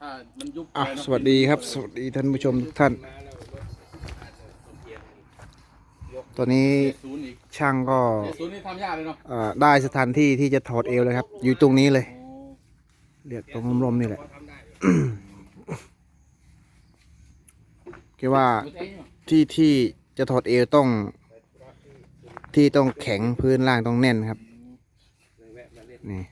ถ้ามันยุบอะไปเนอะสวัสดีครับ สวัสดีท่านผู้ชมทุกท่าน ตอนนี้เจ็ดศูนย์อีกช่างก็เจ็ดศูนย์นี่ทำยากเลยเนาะเอ่อได้สถานที่ที่จะถอดเอวเลยครับ อยู่ตรงนี้เลย เรียกตรงลมๆนี่แหละ คิดว่าโอ้เจ๊งเหรอที่ที่จะถอดเอวต้อง ที่ต้องแข็งพื้นล่างต้องแน่นครับนี่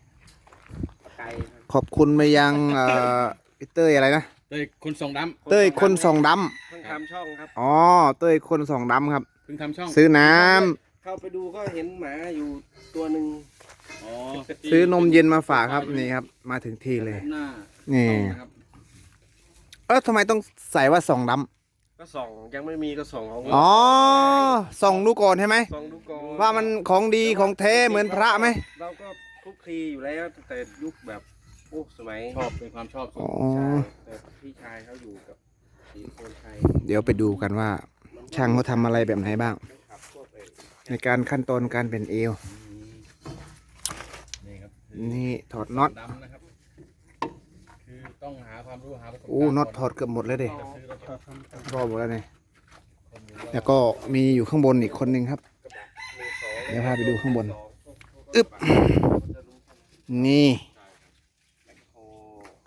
ขอบคุณไปยังเอ่อ พี่เต้ยอะไรนะ เต้ยคนส่งดเต้ยคนส่องดเพิ่งทำช่องครับำอ๋อ เต้ยคนส่องดำครับำเพิ่งทำช่องซื้อน้ำเข้าไปดูก็เห็นหมาอยู่ตัวหนึ่งอ๋อซื้อนมเย็นมาฝากครับนี่ครับ มาถึงที่เลย หน้านี่ช่องนะครับเออทำไมต้องใส่ว่าส่องดก็ส่องยังไม่มีก็ส่องของำอ๋อส่องดูก่อนใช่ไหม ส่องดูก่อนว่ามันของดีของแท้เหมือนพระไหมเราก็คลุกคลีอยู่แล้วตั้งแต่ยุคแบบ โอ้สมัยชอบเป็นความชอบส่อ๋วอนใช่แต่พี่ชายเขาอยู่กับสีโคนชัยเดี๋ยวไปดูกันว่า ช่างเขาทำอะไรแบบไหนบ้างขับพวกเองในการขั้นตอนการเป็นเอว นี่ครับนี่ถอดน็อตดำนะครับ คือต้องหาความรู้หาประสบการณ์โอ้น็อตถอดก่เกือบหมดแล้วเด็อนจะซื้อรถยนต์รอบหมดแล้วเนี่ยคนอยู่ว่าแล้วก็มีอยู่ข้างบนอีกคนนึงครับมือสองเดี๋ยวพาไปดูข้างบน อึ๊บ นี่โอ้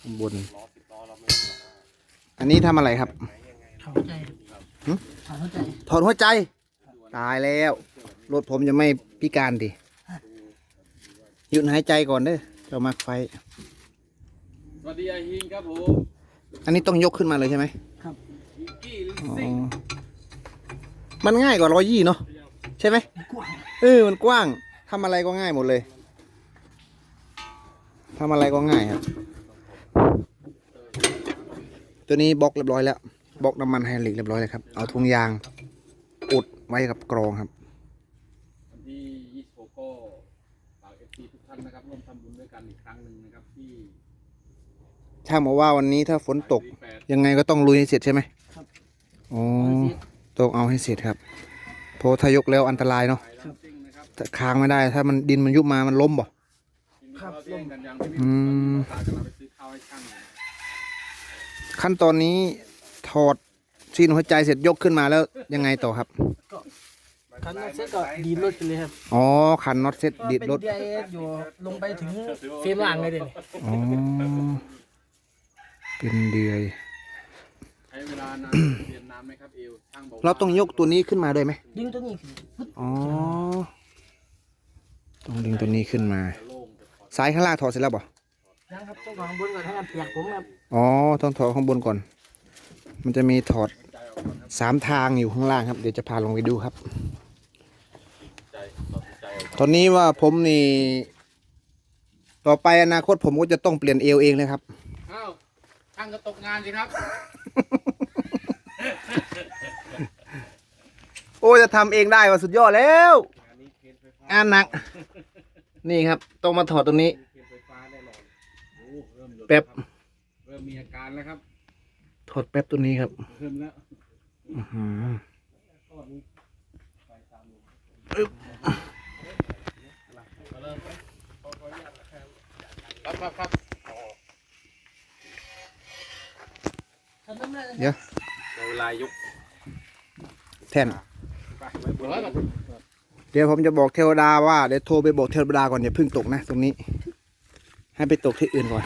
ข้างบนล้อสิบล้อเราไม่รู้หรอกว่าอันนี้ทำอะไรครับไหนยังไงถอนใจหึ ถอนใจถอดหัวใจ ตายแล้ว รถผมจะไม่พิการดิหยุดหายใจก่อนเด้อเจ้ามาไฟ สวัสดีไอฮิงครับผมอันนี้ต้องยกขึ้นมาเลยใช่ไหมฮิงกี้ลินอ๋อซิ่งมันง่ายกว่าร้อยยี่เนาะใช่ไหมกว้างเออมันกว้างทำอะไรก็ง่ายหมดเลยทำอะไรก็ง่ายครับ ตัวนี้บล็อกเรียบร้อยแล้วบล็อกน้ำมันไฮดรอลิกเรียบร้อยเลยครับ เอาถุงยางอุดไว้กับกรองครับ วันที่26ก็ฝากเอฟซีทุกท่านนะครับร่วมทำบุญด้วยกันอีกครั้งหนึ่งนะครับที่ช่างบอกว่าวันนี้ถ้าฝนตกวีแปดยังไงก็ต้องลุยให้เสร็จใช่ไหมอ๋อต้องเอาให้เสร็จครับเพราะถ้ายกแล้วอันตรายเนาะไปแล้วซิ่งนะครับถ้าค้างไม่ได้ถ้ามันดินมันยุบมามันล้มบ่ ทีนี้เราแย่งกันยังที่พี่อืมตาจะเราไปซื้อข้าวให้ช่างอยู่ ขั้นตอนนี้ถอดซีนหัวใจเสร็จยกขึ้นมาแล้วยังไงต่อครับ คันนั้นเสร็จก็ดีดรถไปเลยครับอ๋อขันน็อตเซ็ตก็ดีดเป็นรถเดียอยู่ลงไปถึงเฟรมล่างเลยเดี๋ยวนี้อ๋อ เป็นเดือย ใช้เวลานาน เรียนนานไหมครับเอวช่างบอกว่เราต้องยกตัวนี้ขึ้นมาด้วยไหมดึงตัวนี้ขึ้นปึ๊บอ๋อ ต้องดึงตัวนี้ขึ้นมาจะโล่งจะถอดซ้ายข้างล่างถอดเสร็จแล้วบ่ ยังครับต้องวางบนก่อนให้มันเปียกผมครับอ๋อต้องถอดข้างบนก่อน มันจะมีถอดใจออกก่อนครับสามทางอยู่ข้างล่างครับ เดี๋ยวจะพาลงไปดูครับใจถอดใจออกก่อนตอนนี้ว่าผมนี่ ต่อไปอนาคตผมก็จะต้องเปลี่ยนเอวเองเลยครับ อ้าวช่างก็ตกงานสิครับ โอ้จะทำเองได้ว่าสุดยอดแล้ว งานนี้เคนไฟฟ้างานหนัก นี่ครับ ต้องมาถอดตรงนี้ แป๊บครับเริ่มมีอาการแล้วครับถอดแป๊บตัวนี้ครับเริ่มแล้วอื้อหือครับครับครับคันนั้นไม่ได้เดี๋ยวในเวลายกแท่น เดี๋ยวไว้ก่อนเดี๋ยวผมจะบอกเทวดาว่าเดี๋ยวโทรไปบอกเทวดาก่อนอย่าเพิ่งตกนะ ตรงนี้ ให้ไปตกที่อื่นก่อน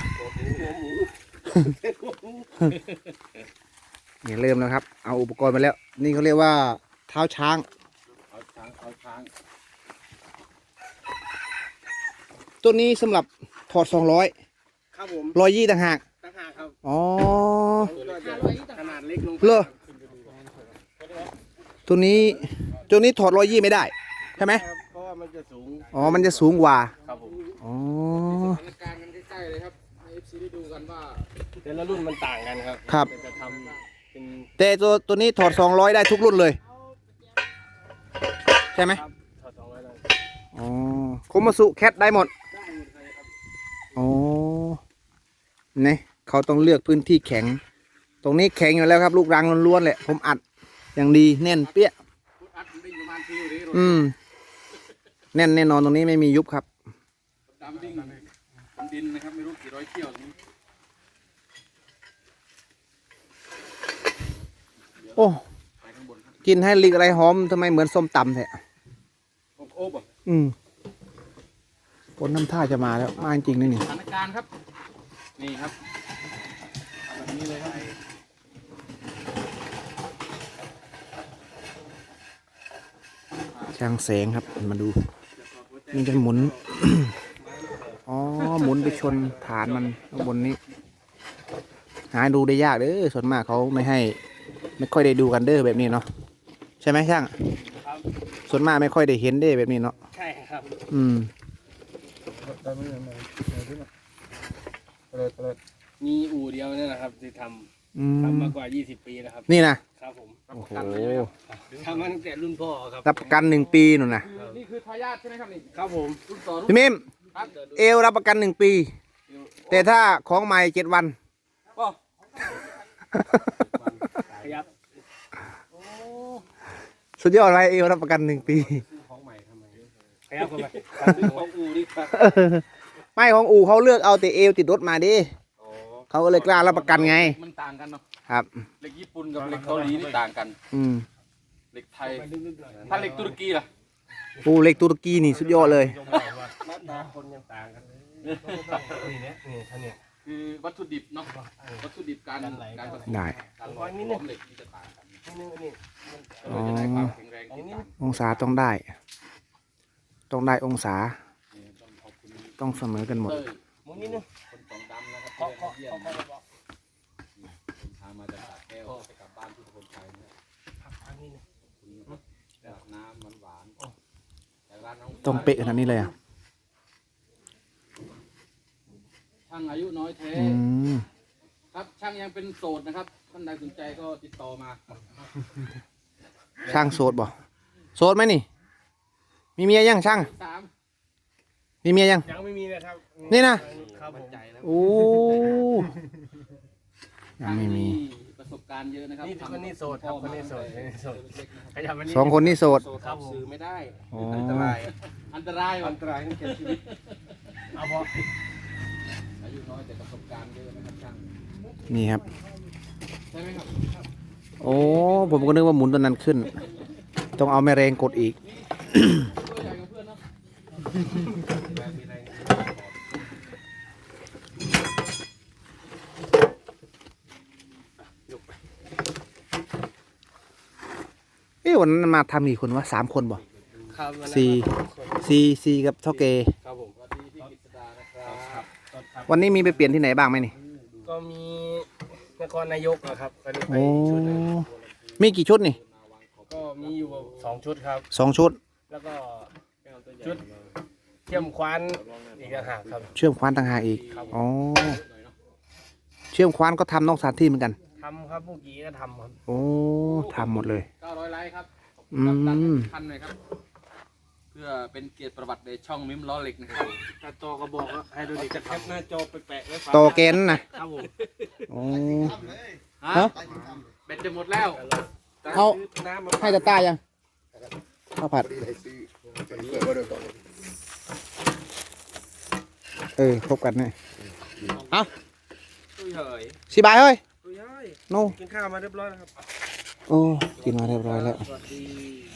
นี่เริ่มแล้วครับ เอาอุปกรณ์มาแล้ว นี่เขาเรียกว่าเท้าช้าง เอาช้างเอาช้างตัวนี้สำหรับถอดสองร้อยครับผมร้อยยี่ต่างหากตั้งหากครับอ๋อก็จะขนาดเล็กลงไปเลอตัวนี้ตัวนี้ถอดร้อยยี่ไม่ได้ใช่ไหมครับเพราะว่ามันจะสูงอ๋อ มันจะสูงกว่าครับผมอ๋อ สถานการณ์กันใกล้ๆเลยครับให้เอฟซีได้ดูกันว่า แต่ละรุ่นมันต่างกันครับครับ แต่จะทำเป็นแต่ตัวตัวนี้ถอดสองร้อยได้ทุกรุ่นเลย ใช่ไหมครับถอดสองร้อยเลยอ๋อโคมาสุแคทได้หมดได้หมดเลยครับอ๋อเนี่ยเขาต้องเลือกพื้นที่แข็ง ตรงนี้แข็งอยู่แล้วครับ ลูกรังล้วนๆแหละผมอัดอย่างดีแน่นเปี้ยพุทธอัดมันวิ่งประมาณฟิวนี้รถอืม แน่นแน่นอนตรงนี้ไม่มียุบครับดำวิ่งบนดินนะครับไม่รู้กี่ร้อยเที่ยวนี้ อ้ไปข้างบนครับกินให้ลิกอะไรหอมทำไมเหมือนส้มตำแท้อบโอบอะอืมฝนน้ำท่าจะมาแล้ว มาจริงๆนี่นี่สถานการณ์ครับ นี่ครับเอาแบบนี้เลยครับช่างแสงครับมาดูนี่จะหมุน อ๋อ หมุนไปชนฐานมันข้างบนนี้ หาดูได้ยากเด้อส่วนมากเขาไม่ให้ ไม่ค่อยได้ดูกันเด้อแบบนี้เนาะใช่ไหมช่างครับส่วนมากไม่ค่อยได้เห็นเด้อแบบนี้เนาะใช่ครับอืมมีอู่เดียวเนี่ยนะครับที่ทอืำทำมมากว่า 20 ปีแล้วครับ นี่นะครับผมโอ้โหทำมาตั้งแต่รุ่นพ่อครับรับประกันหนึ่งปีนู่นนะคือนี่คือทายาทใช่ไหมครับนี่ครับผมรุ่นต่อรุ่นพี่มิมครับเอวรับประกันหนึ่งปี แต่ถ้าของใหม่เจ็ดวัน ก็ ขยับ สุดยอดเลยเอวรับประกันหนึ่งปีของใหม่ทำไมขยับเข้าไปซื้อของอู่ดีกว่าไม่ของอู่เขาเลือกเอาแต่เอวติดรถมาดิอ๋อเขาก็เลยกล้ารับประกันไง มันต่างกันเนาะครับเหล็กญี่ปุ่นกับเหล็กเกาหลีนี่ต่างกัน อืมเหล็กไทยถ้าเหล็กตุรกีล่ะปูเหล็กตุรกีนี่สุดยอดเลยหน้าตาคนยังต่างกันนี่เนี่ยนี่ท่านเนี่ยคือวัตถุดิบเนาะวัตถุดิบการการผสมได้การหล่อหลอมเหล็กที่จะต่างกัน นี่นี่นี่เราจะได้ความแข็งแรงที่ต่างองศาต้องได้ ต้องได้องศานี่ต้องขอบคุณต้องเสมอกันหมด เต้ยมุมนี้นึงคนสองดำนะครับเคาะที่เคาะได้มาเคาะเยี่ยมเคาะเดินทางมาจากสระแก้วจะกลับบ้านที่คนไทยเนี่ยอันนี้นะขอบคุณนะครับแบบน้ำหวานๆจากร้านน้องต้องเป๊ะขนาดนี้เลยอะช่างอายุน้อยแท้อืมครับช่างยังเป็นโสดนะครับ ท่านใดสนใจก็ติดต่อมา ช่างโสดบ่โสดไหมนี่ มีเมียยังช่าง สามมีเมียยัง ยังไม่มีเลยครับนี่นะ ครับผมโอ้ยังไม่มี ประสบการณ์เยอะนะครับนี่คนนี้โสดครับคนนี้โสดคนนี้โสดขยับมานี่ สองคนนี่โสดครับผม ซื้อไม่ได้อ๋ออั นตรายอันตรายว่ะอันตรายนี่แก่ชีวิตเอาพออายุน้อยแต่ประสบการณ์เยอะนะครับช่างนี่ครับ ใช่ไหมครับโอ้ผมก็นึกว่าหมุนตัวนั้นขึ้น ต้องเอาแม่แรงกดอีกตัวใหญ่กับเพื่อนเนาะเอ้วันนั้นมาทำกี่คนวะสามคนบ่ครับสี่สี่สี่กับเท่าเก ครับผมสวัสดีพี่กฤษดานะครับวันนี้มีไปเปลี่ยนที่ไหนบ้างไหมนี่ ก็มีน ครนายกนะครับก็ได้ไปโอ้ชุดหนึ่งมีกี่ชุดนี่ก็มีอยู่สองชุดครับ สองชุด แล้วก็ชุดเทียมควันอีกต่างหากครับเชื่อมควานต่างหากอีกครับอ๋อเชื่อมควานก็ทำนอกสถานที่เหมือนกันทำครับเมื่อกี้ก็ทำครับ โอ้ทำหมดเลย 900ไลค์ครับขอบอืคุณครับดันมทันหน่อยครับเพื่อเป็นเกียรติประวัติในช่องมิมล้อเหล็กนะครับถ้าจอก็บอกว่าให้ดูดิจะแคปหน้าจอไปแปะไว้ฝาต่อแกนนะครับผมโอ้ ฮะเอ้าเบ็ดจะหมดแล้วเอา น้ำมาให้ตาตายังข้าวผัด เออครบกันเนี่ยเอาตุ้ยเหยสิบายเฮ้ยตุ้ยเหยโน่กินข้าวมาเรียบร้อยแล้วครับ โอ้กินมาเรียบร้อยแล้ว สวัสดี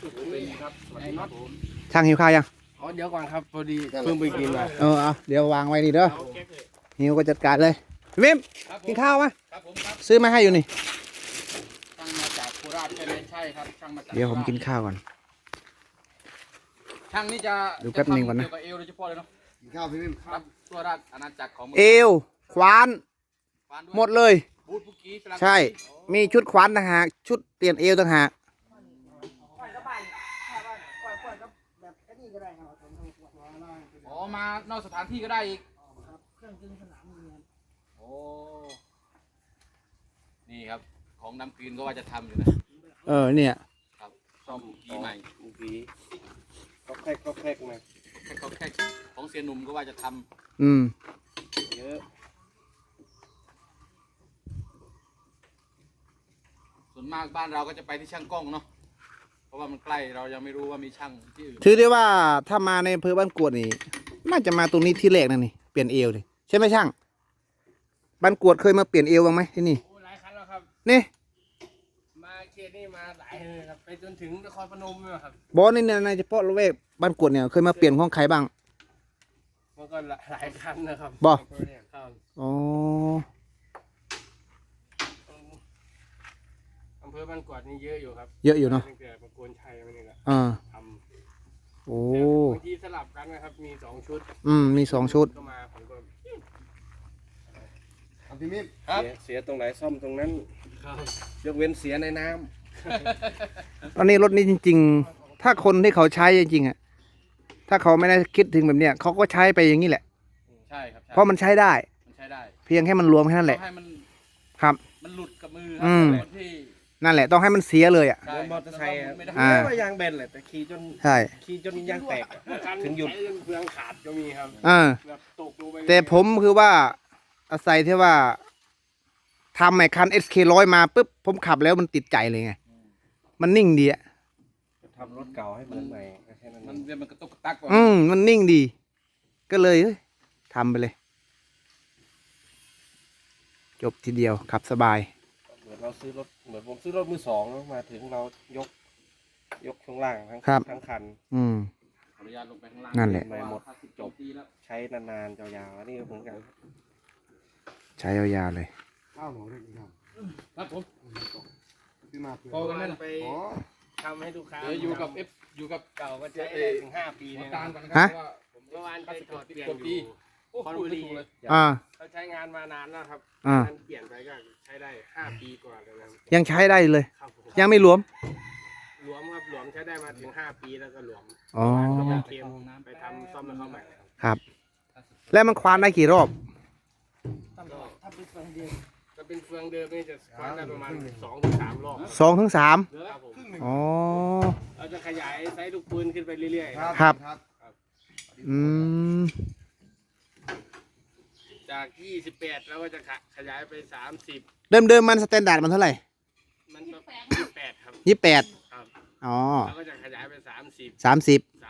เป็นครับสวัสดีครับผมช่างหิวข้าวยังอ๋อเดี๋ยวก่อนครับพอดีเพิ่งไปกินมาเออเอาเดี๋ยววางไว้นี่เด้อหิวก็จัดการเลยพี่มิมครับผกิมนข้าวมะครับผมครับซื้อมาให้อยู่นี่ช่างมาจากโคราชใช่ไหมใช่ครับช่างมาจากเดี๋ยวผมโคราชกินข้าวก่อน ช่างนี่จะดูแป๊บนึงก่อนนะจทำเกี่ยวกับเอวโดยเฉพาะเลยเนาะข้าวพี่มิมครับทั่วราชอาณาจักรของมืเอวขวานฟานวยหมดเลย บูธปุกกี้ฝรั่งใช่ มีชุดขวานต่างหากชุดเปลี่ยนเอวต่างหาก อ๋อมานอกสถานที่ก็ได้อีกโอ้นี่ครับ ของน้ำกรีนก็ว่าจะทำอยู่นะเออเนี่ยครับซ่อมกีใหม่เมื่อกี้ก็แคกก็แคกมาแค่เขาแค่ของเสียหนุ่มก็ว่าจะทำอืม เยอะส่วนมากบ้านเราก็จะไปที่ช่างกล้องเนาะ เพราะว่ามันใกล้เรายังไม่รู้ว่ามีช่างที่อื่นถือได้ว่าถ้ามาในอำเภอบ้านกวดนี่น่าจะมาตรงนี้ที่แรกนั่นนี่เปลี่ยนเอวนี่ใช่ไหมช่าง บ้านกวดเคยมาเปลี่ยนเอวบ้างไหมที่นี่โอ้หลายครั้งแล้วครับ นี่มาขตนี่มาหลายเลยครับไปจนถึงนครพนมเลยครับบอสนี่เนี่ยในเฉพาะละเวกบ้านกวดเนี่ยเคยมาเปลี่ยนของใครบ้าง มันก็หลายคันนะครับบ่ ครับอ๋ออำเภอบ้านกวาดนี่เยอะอยู่ครับ เยอะอยู่เนาะตั้งแต่ประโกนชัยมานี่แหละอ่าทำโอ้บางทีสลับกันนะครับ มีสองชุดอืมมีสองชุด ก็มาผมก็เอาพี่มิมครับเสียเสียตรงไหนซ่อมตรงนั้นครับยกเว้นเสียในน้ำตอนนี้รถนี้จริง ๆ ถ้าคนที่เขาใช้จริงๆอะ ถ้าเขาไม่ได้คิดถึงแบบเนี้ยเขาก็ใช้ไปอย่างนี้แหละ ใช่ครับใช่เพราะมันใช้ได้ มันใช้ได้เพียงแค่มันรวมแค่นั้นแหละ ต้องให้มันครับ มันหลุดกับมืออืมคนที่ นั่นแหละต้องให้มันเสียเลยอะใช่บนมอเตอร์ไซค์อะไม่ได้อ่า ว่ายางแบนแหละแต่ขี่จนใช่ขี่จนยางแตกอะคันถึงหยุดใช้จนเฟืองขาดก็มีครับอ่าแบบตกลงไปแต่ผมคือว่าอาศัยที่ว่าทำไอ้คัน SK ร้อยมาปุ๊บผมขับแล้วมันติดใจเลยไง มันนิ่งดีอะทำรถเก่าให้เหมือนใหม่ก็แค่นั้นมันเองเดี๋ยวมันกระตุกกระตักก่อนอืมมันนิ่งดี ก็เลยเอ้ยทำไปเลย จบทีเดียวขับสบาย เหมือนเราซื้อรถเหมือนผมซื้อรถมือสองแล้วมาถึงเรายก ยกช่วงล่างทั้งครับ ทั้งคัน อืม ขออนุญาตลงไปข้างล่างนั่นแหละเพราว่าถ้าสิบจบปีแล้วใช้นานๆยาวๆอันนี่ก็เหมือนกันใช้ยาวๆเลยครับผมพอกันไปทำให้ลูกค้าเดี๋ยวอยู่กับเอฟอยู่กับเก่าก็จะได้ถึงห้าปีหัวนะตาลคก่รัอบนนะครับฮะ เพราะว่าผมเมื่อวานไปถอดเปลี่ยนกว่าอปียู่ โอ้พูดไม่ถูกเลยอ่า เขาใช้งานมานานแล้วครับอ่ามันเปลี่ยนไปก็ใช้ได้ห้าปีกว่าแล้วนะครับยังใช้ได้เลย ครับผมยังไม่รวม หลวมครับหลวมใช้ได้มาถึงห้าปีแล้วก็หลวมอ๋อ ก็ไปเตรียมไปทำซ่อมให้เขาใหม่ครับครับ แล้วมันควานได้กี่รอบ ถ้าเป็นเฟืองเดียวถ้าเป็นเฟืองเดิมนี่จะคว้านได้ประมาณสองถึงสามรอบสองถึงสามครับผมอ๋อ เราจะขยายไซส์ลูกปืนขึ้นไปเรื่อยๆครับอืม จาก 28เราก็จะขยายไป 30 เดิมเดิมๆมันสแตนดาร์ดมันเท่าไหร่มันก็28 ครับ ยี่แปดครับ อ๋อเราก็จะขยายไป 30 สามสิบ32 ส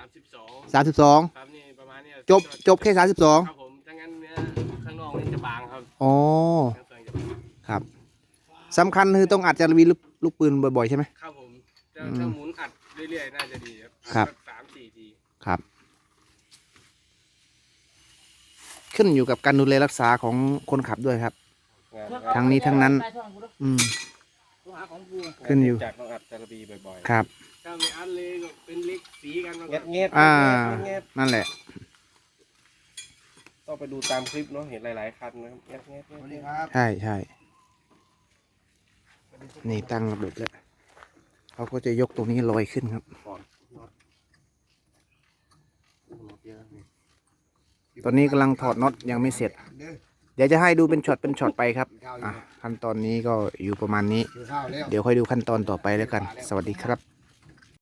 ามสิบสองครับนี่ประมาณเนี้ยจบจบแค่สามสิบสองครับผมถ้างั้นเนื้อข้างนอกนี่จะบางครับอ๋อเนื้อเฟืองจะบางครับสำคัญคือต้องอัดจารวีลูกลูกปืนบ่อยๆใช่ไหม ครับผมจะอืมถ้าหมุนอัดเรื่อยๆ น่าจะดีครับครับสักสามสี่ที ครับ ขึ้นอยู่กับการดูแลรักษาของคนขับด้วยครับงานทั้งนี้ทั้งนั้นไปช่องกูด้วยอืมกูหาของกูขึ้นอยู่ จากต้องอัดจารบีบ่อยครับถ้าไม่อัดเลยก็เป็นเล็กสีกันมาๆก่เงี้อยนเงี้ยอ่าเงี้ยนั่นแหละ ต้องไปดูตามคลิปเนาะ เห็นหลายๆคันนะครับเงี้ยเงี้ยเงี้ยเงี้ยใช่ใช่นี่ตั้งระบบแล้วเขาก็จะยกตรงนี้ลอยขึ้นครับ อนนี้กำลังถอดน็อตยังไม่เสร็จ เดี๋ยวจะให้ดูเป็นช็อตเป็นช็อตไปครับอะขั้นตอนนี้ก็อยู่ประมาณนี้เดี๋ยวค่อยดูขั้นตอนต่อไปแล้วกัน สวัสดีครับ